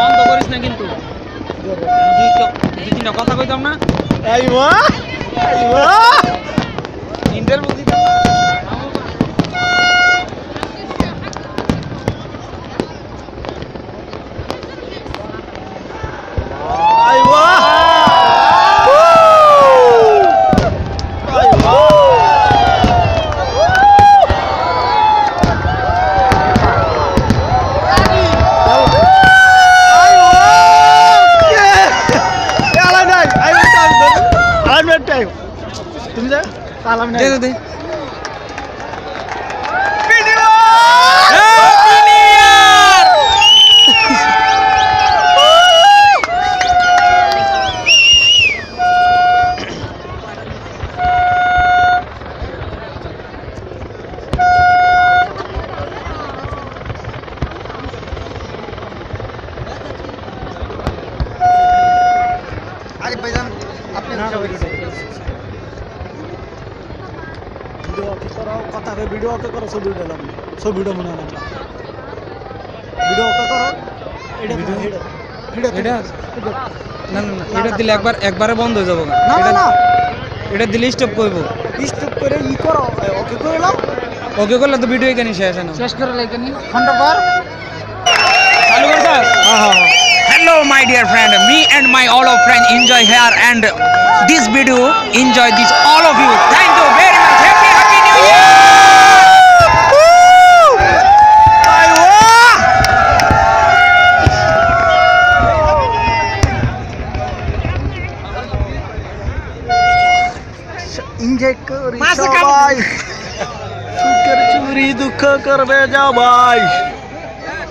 বন্ধ করিস না কিন্তু। দুই তিনটা কথা কইতাম না। Aywa! Aywa! Interview দে দে দে। আরে ভাইজান আপনি ভিডিও করো কথা কই ভিডিও করো সব ভিডিও লাম সব ভিডিও মনে হয় ভিডিও করো এটা Video? এটা এটা না না না এটা দিলে একবার একবারে বন্ধ হয়ে যাব না না এটা দিলে স্টপ করব। স্টপ করে ই করো ওকে করে লাও ওকে করলে তো ভিডিও এখানে শেষ হয় না। শেষ করে লাইকে ঘণ্টা পর। চালু করছাস হ্যাঁ হ্যাঁ। Hello, my dear friend. Me and my all of friend enjoy here and this video enjoy this all of you. Thank enjoy করি সবাই। সুখের চুরি দুঃখ করবে যাও ভাই